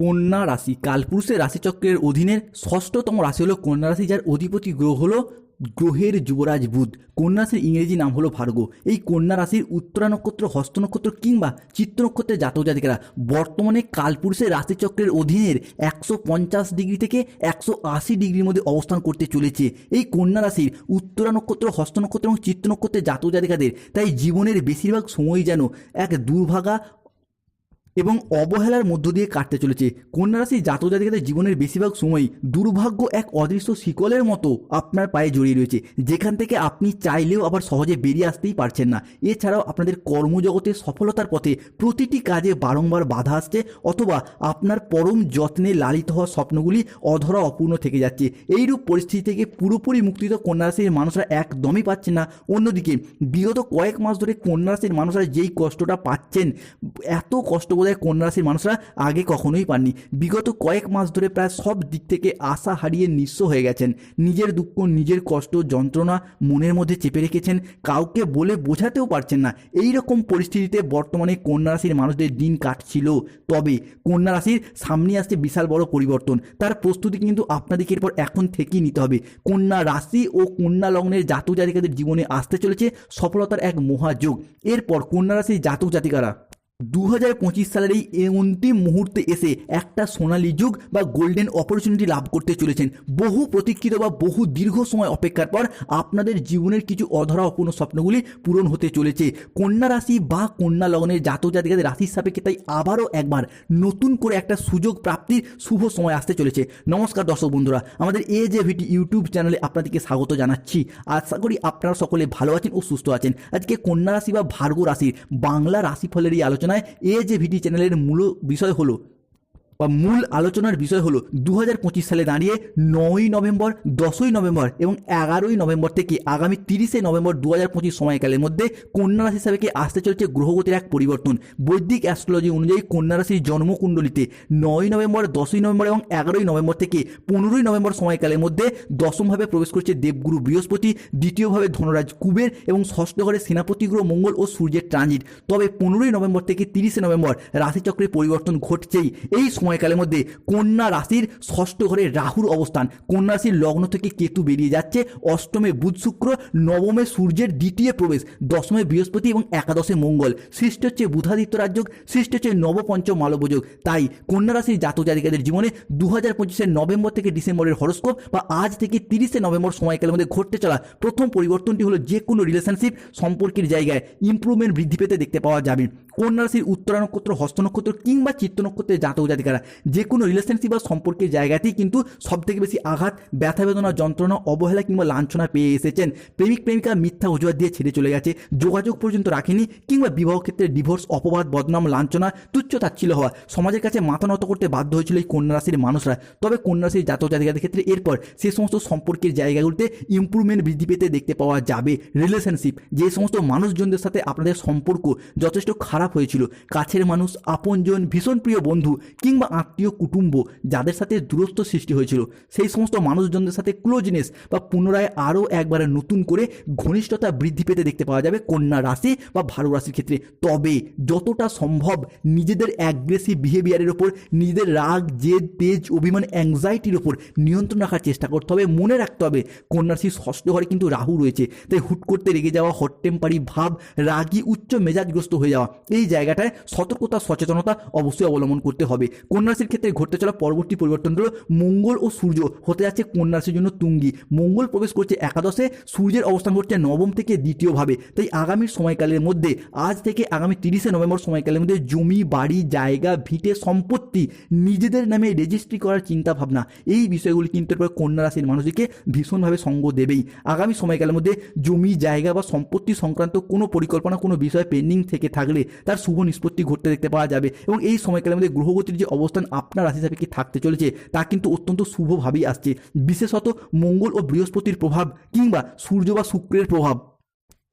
কন্যা রাশি। কালপুরুষের রাশিচক্রের অধীনের ষষ্ঠতম রাশি হলো কন্যা রাশি, যার অধিপতি গ্রহ হলো গ্রহের যুবরাজ বুধ। কন্যা রাশির ইংরেজি নাম হলো ভার্গ। এই কন্যা রাশির উত্তরা নক্ষত্র, হস্ত নক্ষত্র কিংবা চিত্র নক্ষত্রের জাতক জাতিকারা বর্তমানে কালপুরুষের রাশিচক্রের অধীনের একশো পঞ্চাশ ডিগ্রি থেকে একশো আশি ডিগ্রির মধ্যে অবস্থান করতে চলেছে। এই কন্যা রাশির উত্তরা নক্ষত্র, হস্ত নক্ষত্র এবং চিত্র নক্ষত্রের জাতক জাতিকাদের, তাই জীবনের বেশিরভাগ সময় যেন এক দুর্ভাগা এবং অবহেলার মধ্য দিয়ে কাটতে চলেছে। কন্যা রাশি জাতক জাতিকাদের জীবনের বেশিরভাগ সময় দুর্ভাগ্য এক অদৃশ্য শিকলের মতো আপনার পায়ে জড়িয়ে রয়েছে। যেখান থেকে আপনি চাইলেও আবার সহজে বেরিয়ে আসতেই পারছেন না। এছাড়াও আপনাদের কর্মজগতে সফলতার পথে প্রতিটি কাজে বারংবার বাধা আসছে অথবা আপনার পরম যত্নে লালিত হওয়া স্বপ্নগুলি অধরা অপূর্ণ থেকে যাচ্ছে। এইরূপ পরিস্থিতি থেকে পুরোপুরি মুক্তিত কন্যা রাশির মানুষরা একদমই পাচ্ছেন না। অন্যদিকে বিগত কয়েক মাস ধরে কন্যা রাশির মানুষরা যেই কষ্টটা পাচ্ছেন, এত কষ্ট কন্যা রাশির মানুষরা আগে কখনোই পাননি। বিগত কয়েক মাস ধরে প্রায় সব দিক থেকে আশা হারিয়ে নিঃস্ব হয়ে গেছেন। নিজের দুঃখ, নিজের কষ্ট, যন্ত্রণা মনের মধ্যে চেপে রেখেছেন। কাউকে বলে বোঝাতেও পারছেন না। এই রকম পরিস্থিতিতে বর্তমানে কন্যা রাশির মানুষদের দিন কাটছিল। তবে কন্যা রাশির সামনে আসছে বিশাল বড় পরিবর্তন। তার প্রস্তুতি কিন্তু আপনাদেরকে এরপর এখন থেকেই নিতে হবে। কন্যা রাশি ও কন্যা লগ্নের জাতক জাতিকাদের জীবনে আসতে চলেছে সফলতার এক মহাযোগ। এরপর কন্যা রাশির জাতক জাতিকারা দু হাজার পঁচিশ সালের এই অন্তিম মুহূর্তে এসে একটা সোনালী যুগ বা গোল্ডেন অপরচুনিটি লাভ করতে চলেছেন। বহু প্রতীক্ষিত বা বহু দীর্ঘ সময় অপেক্ষার পর আপনাদের জীবনের কিছু অধরা অপূর্ণ স্বপ্নগুলি পূরণ হতে চলেছে। কন্যা রাশি বা কন্যা লগ্নের জাতক জাতিকাদের রাশির সাপেক্ষে তাই আবারও একবার নতুন করে একটা সুযোগ প্রাপ্তির শুভ সময় আসতে চলেছে। নমস্কার দর্শক বন্ধুরা, আমাদের এ যে ভিটি ইউটিউব চ্যানেলে আপনাদেরকে স্বাগত জানাচ্ছি। আশা করি আপনারা সকলে ভালো আছেন ও সুস্থ আছেন। আজকে কন্যা রাশি বা ভার্গ রাশির বাংলা রাশিফলের এই আলোচনায় এ যে ভিডি চ্যানেলের মূল বিষয় হলো বা মূল আলোচনার বিষয় হলো দু হাজার পঁচিশ সালে দাঁড়িয়ে নয়ই নভেম্বর, দশই নভেম্বর এবং এগারোই নভেম্বর থেকে আগামী তিরিশে নভেম্বর দু হাজার পঁচিশ সময়কালের মধ্যে কন্যা রাশি হিসাবে কি আসতে চলেছে গ্রহগতির এক পরিবর্তন? বৈদিক অ্যাস্ট্রোলজি অনুযায়ী কন্যা রাশির জন্মকুণ্ডলিতে নয় নভেম্বর, দশই নভেম্বর এবং এগারোই নভেম্বর থেকে পনেরোই নভেম্বর সময়কালের মধ্যে দশমভাবে প্রবেশ করছে দেবগুরু বৃহস্পতি, দ্বিতীয়ভাবে ধনরাজ কুবের এবং ষষ্ঠ ঘরে সেনাপতি গ্রহ মঙ্গল ও সূর্যের ট্রানজিট। তবে পনেরোই নভেম্বর থেকে তিরিশে নভেম্বর রাশিচক্রের পরিবর্তন ঘটছেই। এই সময়কালের মধ্যে কন্যা রাশির ষষ্ঠ ঘরে রাহুর অবস্থান। কন্যা রাশির লগ্ন থেকে কেতু বেরিয়ে যাচ্ছে। অষ্টমে বুধ শুক্র, নবমে সূর্যের দ্বিতীয় প্রবেশ, দশমে বৃহস্পতি এবং একাদশে মঙ্গল। সৃষ্টি হচ্ছে বুধাদিত্য রাজ্য সৃষ্টি হচ্ছে নবপঞ্চম মালবযোগ তাই কন্যা রাশির জাতক জাতিকাদের জীবনে দু হাজার পঁচিশের নভেম্বর থেকে ডিসেম্বরের হরস্কোপ বা আজ থেকে তিরিশে নভেম্বর সময়কালের মধ্যে ঘটতে চলা প্রথম পরিবর্তনটি হলো যে কোনো রিলেশনশিপ সম্পর্কের জায়গায় ইমপ্রুভমেন্ট বৃদ্ধি পেতে দেখতে পাওয়া যাবে। কন্যা রাশির উত্তরা নক্ষত্র, হস্ত নক্ষত্র কিংবা চিত্ত নক্ষত্রের জাতক জাতিকারা যে কোনো রিলেশনশিপ বা সম্পর্কের জায়গাতেই কিন্তু সব থেকে বেশি আঘাত, ব্যথা বেদনা, যন্ত্রণা, অবহেলা কিংবা লাঞ্ছনা পেয়ে এসেছেন। প্রেমিক, প্রেমিকা মিথ্যা অজুহাত দিয়ে ছেড়ে চলে গেছে, যোগাযোগ পর্যন্ত রাখেনি কিংবা বিবাহ ক্ষেত্রে ডিভোর্স অপবাদ, বদনাম, লাঞ্ছনা, তুচ্ছ তাচ্ছিল হওয়া, সমাজের কাছে মাথা নত করতে বাধ্য হয়েছিল এই কন্যা রাশির মানুষরা। তবে কন্যা রাশির জাতক জাতিকাদের ক্ষেত্রে এরপর সে সমস্ত সম্পর্কের জায়গাগুলিতে ইম্প্রুভমেন্ট বৃদ্ধি পেতে দেখতে পাওয়া যাবে। রিলেশনশিপ যে সমস্ত মানুষজনদের সাথে আপনাদের সম্পর্ক যথেষ্ট খারাপ হয়েছিল। কাছের মানুষ, আপনজন, ভীষণ প্রিয় বন্ধু কিংবা আত্মীয়, কুটুম্ব যাদের সাথে দূরত্ব সৃষ্টি হয়েছিল। সেই সমস্ত মানুষজনদের সাথে ক্লোজনেস বা পুনরায় আরও একবার নতুন করে ঘনিষ্ঠতা বৃদ্ধি পেতে দেখতে পাওয়া যাবে কন্যা রাশি বা ভালো রাশির ক্ষেত্রে। তবে যতটা সম্ভব নিজেদের অ্যাগ্রেসিভ বিহেভিয়ারের ওপর, নিজেদের রাগ, জেদ, তেজ, অভিমান অ্যাংজাইটির ওপর নিয়ন্ত্রণ রাখার চেষ্টা করতে হবে। মনে রাখতে হবে, কন্যা রাশির ষষ্ঠ ঘরে কিন্তু রাহু রয়েছে। তাই হুট করতে রেগে যাওয়া হট টেম্পারি ভাব, রাগী, উচ্চ মেজাজগ্রস্ত হয়ে যাওয়া এই জায়গাটায় সতর্কতা, সচেতনতা অবশ্যই অবলম্বন করতে হবে। কন্যা রাশির ক্ষেত্রে ঘটতে চলা পরবর্তী পরিবর্তন হলো মঙ্গল ও সূর্য হতে যাচ্ছে কন্যা রাশির জন্য তুঙ্গি। মঙ্গল প্রবেশ করছে একাদশে, সূর্যের অবস্থান করছে নবম থেকে দ্বিতীয়ভাবে। তাই আগামী সময়কালের মধ্যে, আজ থেকে আগামী তিরিশে নভেম্বর সময়কালের মধ্যে জমি, বাড়ি, জায়গা, ভিটে, সম্পত্তি নিজেদের নামে রেজিস্ট্রি করার চিন্তা ভাবনা এই বিষয়গুলি কিন্তু এরপর কন্যা রাশির মানুষদেরকে ভীষণভাবে সঙ্গ দেবেই। আগামী সময়কালের মধ্যে জমি, জায়গা বা সম্পত্তি সংক্রান্ত কোনো পরিকল্পনা, কোনো বিষয় পেন্ডিং থেকে থাকলে তার শুভ নিষ্পত্তি ঘটতে দেখতে পাওয়া যাবে। এবং এই সময়কালের মধ্যে গ্রহগতির যে অবস্থান, আপনার রাশি কি থাকতে চলেছে, তা কিন্তু অত্যন্ত শুভভাবেই আসছে। বিশেষত মঙ্গল ও বৃহস্পতির প্রভাব কিংবা সূর্য বা শুক্রের প্রভাব।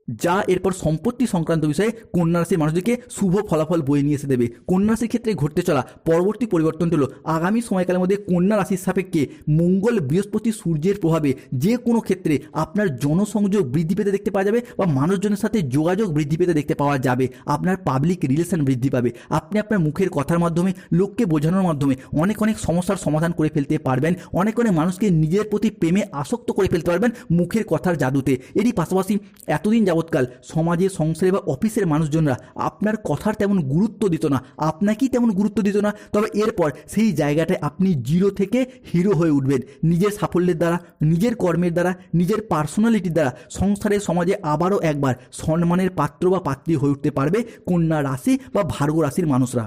যা এরপর সম্পত্তি সংক্রান্ত বিষয়ে কন্যা রাশির মানুষদেরকে শুভ ফলাফল বয়ে নিয়ে এসে দেবে। কন্যা রাশির ক্ষেত্রে ঘটতে চলা পরবর্তী পরিবর্তনটি হলো আগামী সময়কালের মধ্যে কন্যা রাশির সাপেক্ষে মঙ্গল বৃহস্পতি সূর্যের প্রভাবে যে কোনো ক্ষেত্রে আপনার জনসংযোগ বৃদ্ধি পেতে দেখতে পাওয়া যাবে বা মানুষজনের সাথে যোগাযোগ বৃদ্ধি পেতে দেখতে পাওয়া যাবে। আপনার পাবলিক রিলেশন বৃদ্ধি পাবে। আপনি আপনার মুখের কথার মাধ্যমে, লোককে বোঝানোর মাধ্যমে অনেক অনেক সমস্যার সমাধান করে ফেলতে পারবেন। অনেক অনেক মানুষকে নিজের প্রতি প্রেমে আসক্ত করে ফেলতে পারবেন মুখের কথার জাদুতে। এরই পাশাপাশি এতদিন যাবৎকাল সমাজে, সংসারে বা অফিসের মানুষজনরা আপনার কথার তেমন গুরুত্ব দিত না, আপনাকেই তেমন গুরুত্ব দিত না। তবে এরপর সেই জায়গাটায় আপনি জিরো থেকে হিরো হয়ে উঠবেন। নিজের সাফল্যের দ্বারা, নিজের কর্মের দ্বারা, নিজের পার্সোনালিটির দ্বারা সংসারে, সমাজে আবারও একবার সম্মানের পাত্র বা পাত্রী হয়ে উঠতে পারবে কন্যা রাশি বা ভার্গ রাশির মানুষরা।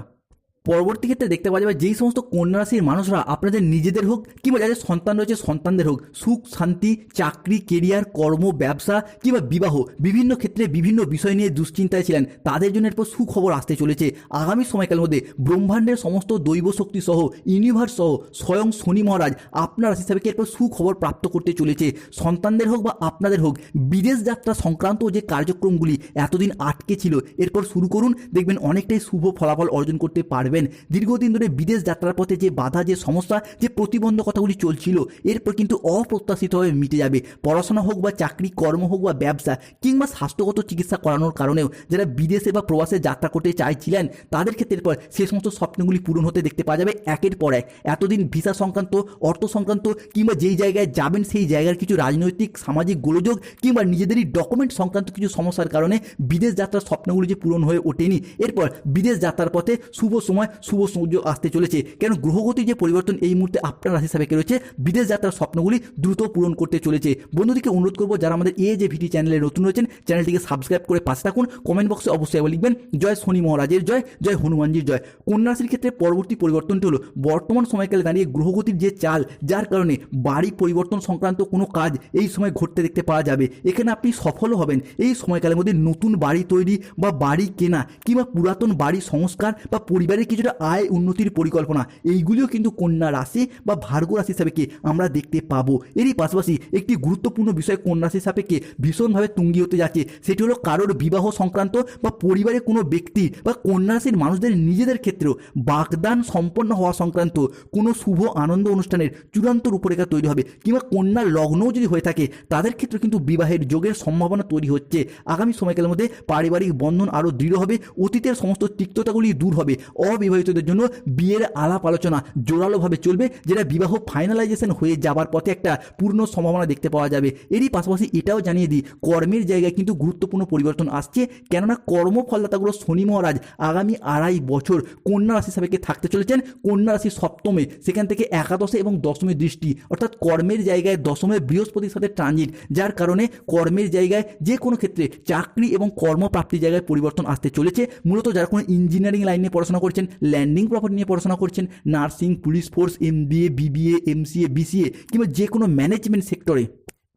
পরবর্তী ক্ষেত্রে দেখতে পাওয়া যাবে যেই সমস্ত কন্যা রাশির মানুষরা আপনাদের নিজেদের হোক কিংবা যাদের সন্তান রয়েছে সন্তানদের হোক, সুখ, শান্তি, চাকরি কেরিয়ার কর্ম, ব্যবসা কিংবা বিবাহ, বিভিন্ন ক্ষেত্রে বিভিন্ন বিষয় নিয়ে দুশ্চিন্তায় ছিলেন। তাদের জন্য এরপর সুখবর আসতে চলেছে। আগামী সময়কালের মধ্যে ব্রহ্মাণ্ডের সমস্ত দৈব শক্তি সহ ইউনিভার্স সহ, স্বয়ং শনি মহারাজ আপনার রাশি হিসাবে এরপর সুখবর প্রাপ্ত করতে চলেছে। সন্তানদের হোক বা আপনাদের হোক, বিদেশ যাত্রা সংক্রান্ত যে কার্যক্রমগুলি এতদিন আটকে ছিল, এরপর শুরু করুন। দেখবেন অনেকটাই শুভ ফলাফল অর্জন করতে পারবেন দীর্ঘদিন ধরে বিদেশ যাত্রার পথে যে বাধা, যে সমস্যা, যে প্রতিবন্ধকতাগুলি চলছিল এরপর কিন্তু অপ্রত্যাশিতভাবে মিটে যাবে। পড়াশোনা হোক বা চাকরি, কর্ম হোক বা ব্যবসা, কিংবা স্বাস্থ্যগত চিকিৎসা করানোর কারণেও যারা বিদেশে বা প্রবাসে যাত্রা করতে চাইছিলেন, তাদের ক্ষেত্রে এরপর সে সমস্ত স্বপ্নগুলি পূরণ হতে দেখতে পাওয়া যাবে একের পর এক। এতদিন ভিসা সংক্রান্ত, অর্থ সংক্রান্ত, কিংবা যেই জায়গায় যাবেন সেই জায়গার কিছু রাজনৈতিক, সামাজিক গোলযোগ, কিংবা নিজেদেরই ডকুমেন্ট সংক্রান্ত কিছু সমস্যার কারণে বিদেশ যাত্রার স্বপ্নগুলি যে পূরণ হয়ে ওঠেনি, এরপর বিদেশ যাত্রার পথে শুভ সময় শুভ সূর্য আসতে চলেছে। কেন গ্রহগতির যে পরিবর্তন এই মুহূর্তে আপনার রাশি সাপেক্ষে রয়েছে, বিদেশ যাত্রার স্বপ্নগুলি দ্রুত পূরণ করতে চলেছে। বন্ধুদেরকে অনুরোধ করব, যারা আমাদের এ যে ভিডি চ্যানেলে নতুন রয়েছেন, চ্যানেলটিকে সাবস্ক্রাইব করে পাশে থাকুন। কমেন্ট বক্সে অবশ্যই আবার লিখবেন, জয় শনি মহারাজের জয় জয় হনুমানজির জয়। কন্যা রাশির ক্ষেত্রে পরবর্তী পরিবর্তনটি হলো, বর্তমান সময়কালে দাঁড়িয়ে গ্রহগতির যে চাল, যার কারণে বাড়ি পরিবর্তন সংক্রান্ত কোনো কাজ এই সময় ঘটতে দেখতে পাওয়া যাবে। এখানে আপনি সফলও হবেন। এই সময়কালের মধ্যে নতুন বাড়ি তৈরি বা বাড়ি কেনা কিংবা পুরাতন বাড়ি সংস্কার বা পরিবারের কিছুটা আয় উন্নতির পরিকল্পনা। এইগুলিও কিন্তু কন্যা রাশি বা ভার্গ রাশি সাপেক্ষে আমরা দেখতে পাবো। এরই পাশাপাশি একটি গুরুত্বপূর্ণ বিষয় কন্যা রাশি সাপেক্ষে ভীষণভাবে তুঙ্গি হতে যাচ্ছে। সেটি হলো কারোর বিবাহ সংক্রান্ত বা পরিবারের কোনো ব্যক্তি বা কন্যা রাশির মানুষদের নিজেদের ক্ষেত্রেও বাগদান সম্পন্ন হওয়া সংক্রান্ত কোনো শুভ আনন্দ অনুষ্ঠানের চূড়ান্ত রূপরেখা তৈরি হবে কিংবা কন্যার লগ্নও যদি হয়ে থাকে, তাদের ক্ষেত্রে কিন্তু বিবাহের যোগের সম্ভাবনা তৈরি হচ্ছে। আগামী সময়কালের মধ্যে পারিবারিক বন্ধন আরও দৃঢ় হবে, অতীতের সমস্ত তিক্ততাগুলি দূর হবে। অবিবাহিতদের জন্য বিয়ের আলাপ আলোচনা জোরালোভাবে চলবে, যেটা বিবাহ ফাইনালাইজেশন হয়ে যাবার পথে একটা পূর্ণ সম্ভাবনা দেখতে পাওয়া যাবে। এরই পাশাপাশি এটাও জানিয়ে দিই, কর্মের জায়গায় কিন্তু গুরুত্বপূর্ণ পরিবর্তন আসছে। কেননা কর্মফলদাতাগুলো শনি মহারাজ আগামী আড়াই বছর কন্যা রাশি সাপেক্ষে থাকতে চলেছেন। কন্যা রাশি সপ্তমে, সেখান থেকে একাদশে এবং দশমে দৃষ্টি, অর্থাৎ কর্মের জায়গায় দশমে বৃহস্পতির সাথে ট্রানজিট যার কারণে কর্মের জায়গায় যে কোনো ক্ষেত্রে চাকরি এবং কর্মপ্রাপ্তির জায়গায় পরিবর্তন আসতে চলেছে। মূলত যারা কোনো ইঞ্জিনিয়ারিং লাইন পড়াশোনা করছেন ল্যান্ডিং প্রপার্টি নিয়ে পড়াশোনা করছেন nursing, police force MBA BBA MCA BCA কিংবা যে কোনো ম্যানেজমেন্ট সেক্টরে।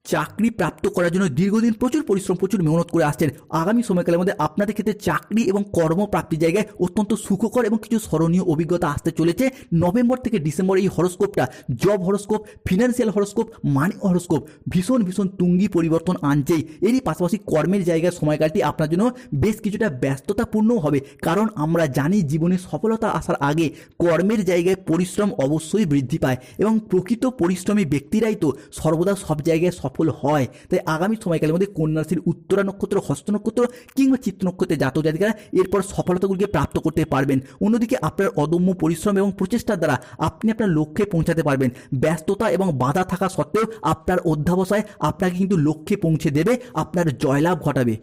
চাকরি প্রাপ্ত করার জন্য দীর্ঘদিন প্রচুর পরিশ্রম, প্রচুর মেহনত করে আসছেন। আগামী সময়কালের মধ্যে আপনাদের ক্ষেত্রে চাকরি এবং কর্মপ্রাপ্তির জায়গায় অত্যন্ত সুখকর এবং কিছু স্মরণীয় অভিজ্ঞতা আসতে চলেছে। নভেম্বর থেকে ডিসেম্বর এই হরস্কোপটা, job horoscope, financial horoscope, money horoscope, ভীষণ ভীষণ তুঙ্গি পরিবর্তন আনছেই। এরই পাশাপাশি কর্মের জায়গায় সময়কালটি আপনার জন্য বেশ কিছুটা ব্যস্ততাপূর্ণও হবে। কারণ আমরা জানি জীবনে সফলতা আসার আগে কর্মের জায়গায় পরিশ্রম অবশ্যই বৃদ্ধি পায় এবং প্রকৃত পরিশ্রমী ব্যক্তিরাই তো সর্বদা সব জায়গায় সফল হয়। তাই আগামী সময়কালের মধ্যে কন্যাশ্রীর উত্তরা নক্ষত্র, হস্ত নক্ষত্র কিংবা চিত্র নক্ষত্রে জাতক জাতিকারা এরপর সফলতাগুলিকে প্রাপ্ত করতে পারবেন। অন্যদিকে আপনার অদম্য পরিশ্রম এবং প্রচেষ্টার দ্বারা আপনি আপনার লক্ষ্যে পৌঁছাতে পারবেন। ব্যস্ততা এবং বাধা থাকা সত্ত্বেও আপনার অধ্যাবসায় আপনাকে কিন্তু লক্ষ্যে পৌঁছে দেবে, আপনার জয়লাভ ঘটাবে।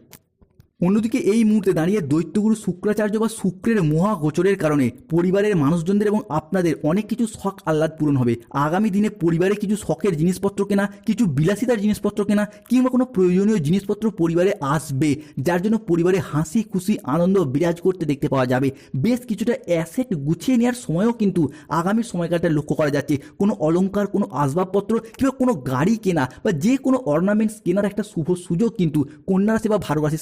অন্যদিকে এই মুহূর্তে দাঁড়িয়ে দৈত্যগুরু শুক্রাচার্য বা শুক্রের মহা গোচরের কারণে পরিবারের মানুষজনদের এবং আপনাদের অনেক কিছু শখ আহ্লাদ পূরণ হবে। আগামী দিনে পরিবারে কিছু শখের জিনিসপত্র কেনা, কিছু বিলাসিতার জিনিসপত্র কেনা কিংবা কোনো প্রয়োজনীয় জিনিসপত্র পরিবারে আসবে, যার জন্য পরিবারে হাসি, খুশি, আনন্দ বিরাজ করতে দেখতে পাওয়া যাবে। বেশ কিছুটা অ্যাসেট গুছিয়ে নেওয়ার সময়ও কিন্তু আগামী সময়কালটা লক্ষ্য করা যাচ্ছে। কোনো অলংকার, কোনো আসবাবপত্র কিংবা কোনো গাড়ি কেনা বা যে কোনো অর্নামেন্টস কেনার একটা শুভ সুযোগ কিন্তু কন্যা রাশি বা ভারত রাশি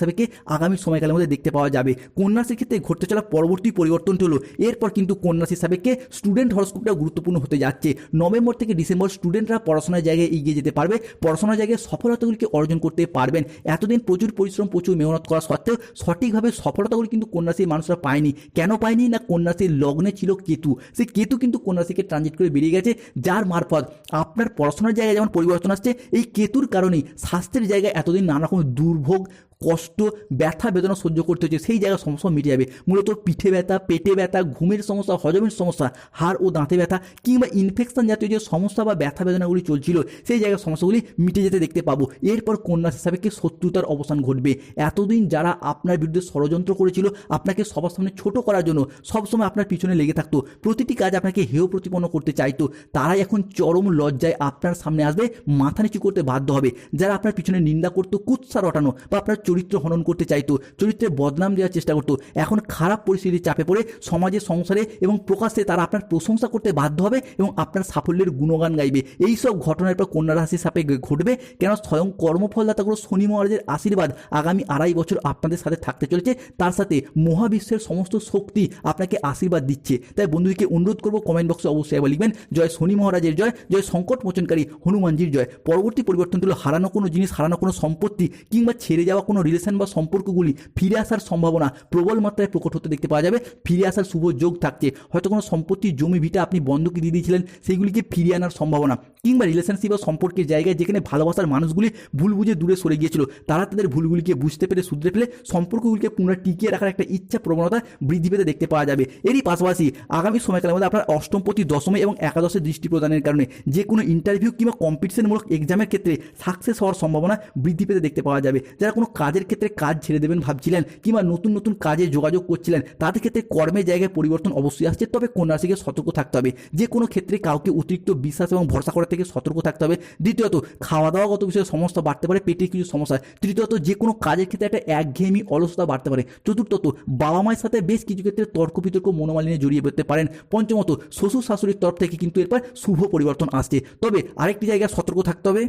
আগামী সময়কালের মধ্যে দেখতে পাওয়া যাবে। কন্যা রাশির ক্ষেত্রে ঘটতে চলা পরবর্তী পরিবর্তনটি হলো, এরপর কিন্তু কন্যা রাশির সাপেক্ষে স্টুডেন্ট হরস্কোপটা গুরুত্বপূর্ণ হতে যাচ্ছে। নভেম্বর থেকে ডিসেম্বর স্টুডেন্টরা পড়াশোনার জায়গায় এগিয়ে যেতে পারবে, পড়াশোনার জায়গায় সফলতাগুলিকে অর্জন করতে পারবেন। এতদিন প্রচুর পরিশ্রম, প্রচুর মেহনত করা সত্ত্বেও সঠিকভাবে সফলতাগুলি কিন্তু কন্যাশ্রীর মানুষরা পায়নি। কেন পায়নি না কন্যাশ্রীর লগ্নে ছিল কেতু? সেই কেতু কিন্তু কন্যাশ্রীকে ট্রানজিট করে বেরিয়ে গেছে, যার মারফত আপনার পড়াশোনার জায়গায় যেমন পরিবর্তন আসছে, এই কেতুর কারণেই স্বাস্থ্যের জায়গায় এতদিন নানা রকম দুর্ভোগ, কষ্ট ব্যথা বেদনা সহ্য করতে হচ্ছে, সেই জায়গায় সমস্যা মিটে যাবে। মূলত পিঠে ব্যথা, পেটে ব্যথা, ঘুমের সমস্যা, হজমের সমস্যা, হাড় ও দাঁতে ব্যথা, কিংবা ইনফেকশন জাতীয় যে সমস্যা বা ব্যথা বেদনাগুলি চলছিল, সেই জায়গায় সমস্যাগুলি মিটে যেতে দেখতে পাবো। এরপর কন্যা হিসাবে কি শত্রুতার অবসান ঘটবে। এতদিন যারা আপনার বিরুদ্ধে ষড়যন্ত্র করেছিল, আপনাকে সবার সামনে ছোট করার জন্য সবসময় আপনার পিছনে লেগে থাকতো, প্রতিটি কাজ আপনাকে হেয় প্রতিপন্ন করতে চাইতো। তারাই এখন চরম লজ্জায় আপনার সামনে আসবে, মাথা নিচু করতে বাধ্য হবে। যারা আপনার পিছনে নিন্দা করতো, কুৎসা রটানো বা আপনার চরিত্র হনন করতে চাইতো চরিত্রে বদনাম দেওয়ার চেষ্টা করতো। এখন খারাপ পরিস্থিতির চাপে পড়ে সমাজে সংসারে এবং প্রকাশ্যে তারা আপনার প্রশংসা করতে বাধ্য হবে এবং আপনার সাফল্যের গুণগান গাইবে। এই সব ঘটনার পর কন্যা রাশির সাপে ঘটবে। কেন স্বয়ং কর্মফলদাতাগুলো শনি মহারাজের আশীর্বাদ আগামী আড়াই বছর আপনাদের সাথে থাকতে চলেছে। তার সাথে মহাবিশ্বের সমস্ত শক্তি আপনাকে আশীর্বাদ দিচ্ছে। তাই বন্ধুদেরকে অনুরোধ করব কমেন্ট বক্সে অবশ্যই একবার লিখবেন, জয় শনি মহারাজের জয় জয় সংকট মোচনকারী হনুমানজির জয়। পরবর্তী পরিবর্তন হলো হারানো কোনো জিনিস, হারানো কোনো সম্পত্তি কিংবা ছেড়ে যাওয়া কোনো রিলেশন বা সম্পর্কগুলি ফিরে আসার সম্ভাবনা প্রবল মাত্রায় প্রকট হতে দেখতে পাওয়া যাবে। ফিরে আসার শুভ যোগ থাকছে। হয়তো কোনো সম্পত্তি জমি ভিটা আপনি বন্ধকি দিয়ে দিয়েছিলেন সেইগুলিকে ফিরিয়ে আনার সম্ভাবনা। কিংবা রিলেশনশিপ বা সম্পর্কের জায়গায় যেখানে ভালোবাসার মানুষগুলি ভুল বুঝে দূরে সরে গিয়েছিল, তারা তাদের ভুলগুলিকে বুঝতে পেরে, শুধরে ফেলে সম্পর্কগুলিকে পুনরায় টিকিয়ে রাখার একটা ইচ্ছা প্রবণতা বৃদ্ধি পেতে দেখতে পাওয়া যাবে। এরই পাশাপাশি আগামী সময়কালের মধ্যে আপনার অষ্টমপতি, দশমে এবং একাদশে দৃষ্টি প্রদানের কারণে যে কোনো ইন্টারভিউ কিংবা কম্পিটিশনমূলক এক্সামের ক্ষেত্রে সাকসেস হওয়ার সম্ভাবনা বৃদ্ধি পেতে দেখতে পাওয়া যাবে। যারা কোনো কাজের ক্ষেত্রে কাজ ছেড়ে দেবেন ভাবছিলেন কিংবা নতুন নতুন কাজে যোগাযোগ করছিলেন, তাদের ক্ষেত্রে কর্মের জায়গায় পরিবর্তন অবশ্যই আসছে। তবে কন্যা রাশিকে সতর্ক থাকতে হবে। যে কোনো ক্ষেত্রে কাউকে অতিরিক্ত বিশ্বাস এবং ভরসা করা থেকে সতর্ক থাকতে হবে। দ্বিতীয়ত খাওয়া দাওয়াগত বিষয়ে সমস্যা বাড়তে পারে, পেটের কিছু সমস্যা। তৃতীয়ত, যে কোনো কাজের ক্ষেত্রে একটা একঘেয়েমি, অলসতা বাড়তে পারে। চতুর্থত বাবা মায়ের সাথে বেশ কিছু ক্ষেত্রে তর্ক বিতর্ক মনোমালিন্যে জড়িয়ে পড়তে পারেন। পঞ্চমত শ্বশুর শাশুড়ির তরফ থেকে কিন্তু এরপর শুভ পরিবর্তন আসছে। তবে আরেকটি জায়গায় সতর্ক থাকতে হবে।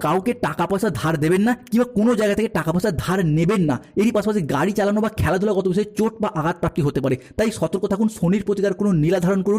কাউকে টাকা পয়সা ধার দেবেন না কিংবা কোনো জায়গা থেকে টাকা পয়সা ধার নেবেন না। এরই পাশাপাশি গাড়ি চালানো বা খেলাধুলাগত বিষয়ে চোট বা আঘাতপ্রাপ্তি হতে পারে। তাই সতর্ক থাকুন, শনির প্রতি তার কোনো নীলা ধারণ করুন।